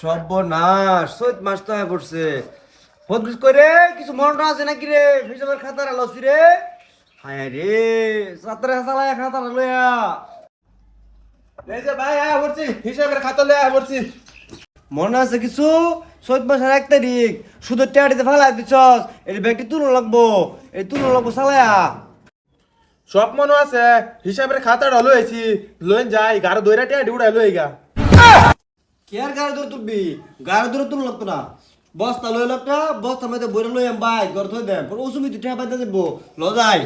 সর্বনাশ, চৈত মাস তো হয়ে পড়ছে। ফদবিস করে কিছু মন আছে নাকি রে? হিসাবের খাতার আলোচি রে। হায় রে সাতরে চালায় খাতার লইয়া এই যে ভাই আয়া পড়ছি, হিসাবের খাতা লয়ে পড়ছি। মনে আছে কিছু? চৈত মাসের এক তারিখ শুধু টেয়ারিতে ফেলাই দিছস, এই ব্যাগটি তুলো লাগবো, এই তুলো লাগবো চালায়া সব মনে আছে, হিসাবের খাতাটা লয়েছি লইন যাই গাড়ি দইরা টিয়া ডিউড়াই লই গা কে আর গাড়ি ধরে তুলবি গাড়ি ধরে তুলো লাগতো না। বস্তা লই লাগটা বস্তা মধ্যে বইরে লই আম বাই ঘর থই দেন পরে ওসুমি তুই ঠেয়া পাইতে যাব ল যাই।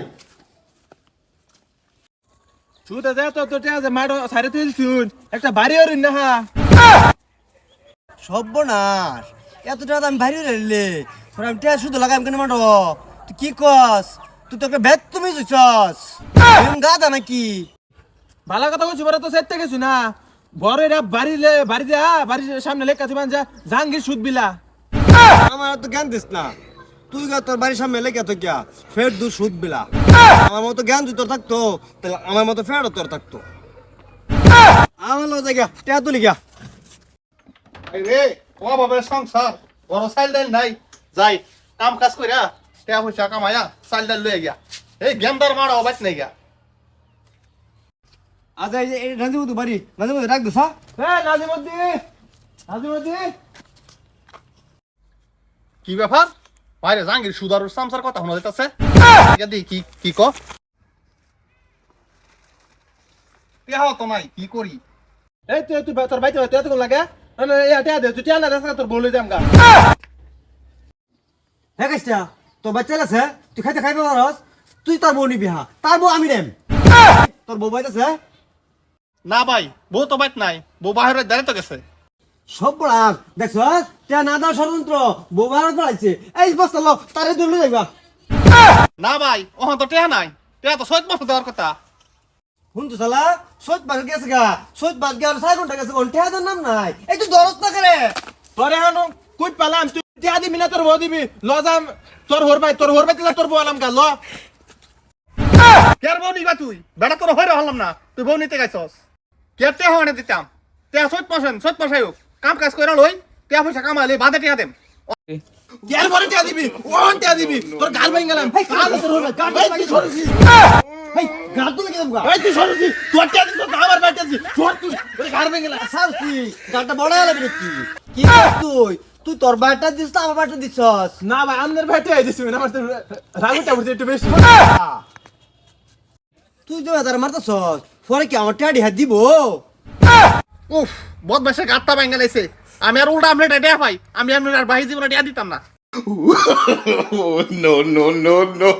ছুতে যা তো তো যে মাড়ো সারে তুই শুন একটা বাড়ি ওরিন না হা। সর্বনাশ এত টাকা আমি বাইরে রেলে আমি টিয়া শুধু লাগাম কেন মাঠো তুই কি কস? তুই তো একটা তুমি চুচস গাদা নাকি? ভালো কথা কইছি বড় তো সেতে গেছি না। বড় এরা বাড়ি বাড়ি যা বাড়ির সামনে লেখা আছে যা জাঙ্গির সুদ বিলা। আমার তো জ্ঞান দিস না। তুই গা তোর বাড়ির সামনে লেগে তো কিয়া? ফের দু সুদ বিলা। আমার মতো জ্ঞান তুই তোর থাকতো তাহলে আমার মতো ফেরও তোর থাকতো। আমার লোক জায়গা টিয়া তুলি গিয়া। রে ও বাবার সংসার বড় চাইল ডাইল নাই। যাই কাম কাজ কইরা টাকা পয়সা কামায়া চাইল ডাইল লয়ে গিয়া। এই গেন্দার মারা অবাইত নাই গিয়া। আচ্ছা এই যে রাঞ্জিবতু বাড়ি। রাঞ্জিবতু রাখ দিস হ্যাঁ নাজিমুদ্দি নাজিমুদ্দি কি ব্যাপার? বাইরে জাঙ্গির সুদার সামসার কথা শোনা যাইতাছে। দি কি কি ক? টিয়া তো নাই কি করি? এই তুই তুই তোর বাইতে লাগে। না না দে তুই টিয়া না তোর বলে দাম গা হ্যাঁ কাজটা তোর বাচ্চা আছে তুই খাইতে খাইবে পারস তুই তোর বউ নিবি হা তার বউ আমি নেম। তোর বউ বাইতেছে না ভাই বউ তো বাইত নাই বউ বাহিরে দাঁড়িয়ে তো গেছে। সব পড়াস দেখছ টিয়া না দাও ষড়যন্ত্র বউ পড়াইছে এই বস্তা লো তারে যাইবা। না ভাই তো টিয়া নাই টিয়া তো সৈত মাস দেওয়ার কথা। শুনতো শালা সৈত বাস গেছে গা। সৈত গিয়ে আর সাড়ে ঘণ্টা গেছে কোন টিয়া নাম নাই? এই তুই দরস না করে। তোরে হানো কই পালাম? তুই টিয়া দিবি না তোর বউ দিবি? ল যাম। তোর হোর ভাই তোর হোর ভাই তোর বউ আলাম গা ল। কেয়ার বউ নিবা তুই? বেটা তোর হইরে হলাম না। তুই বউ নিতে গাইছস টিয়া হওয়ানে দিতাম। টিয়া সৈত মাসেন সৈত হোক। কাম কাজ করে লই টিয়া পয়সা কামালে বাদে টিয়া দেম। কেন পরে টিয়া দিবি ওন টিয়া দিবি। তোর গাল ভাই গেলাম। গাল তোর হোর গাল ভাই সরছি এই গাল তুলে গেলাম গা। এই তুই সরছি তোর টিয়া দিছ তো আমার বাইতে আছি তোর তুই তোর গাল ভাই গেলাম। সারছি গালটা বড় হয়ে যাবে নাকি কি তুই? তুই তোর বাড়িটা দিস তো আমার বাড়িটা দিছস? না ভাই আমাদের ভাইতে আইছিস না আমার তো রাগুটা উঠছে একটু বেশি। তুই তো তার মারতেছস পরে কি আমার টাকা হাত দিব? উফ বদমাসে গাতটা ভাঙ্গা লাইছে আমি আর উল্টা আমলেট টিয়া পাই। আমি আমলেট আর বাহি জীবনে টিয়া দিতাম না। No, no, no, no.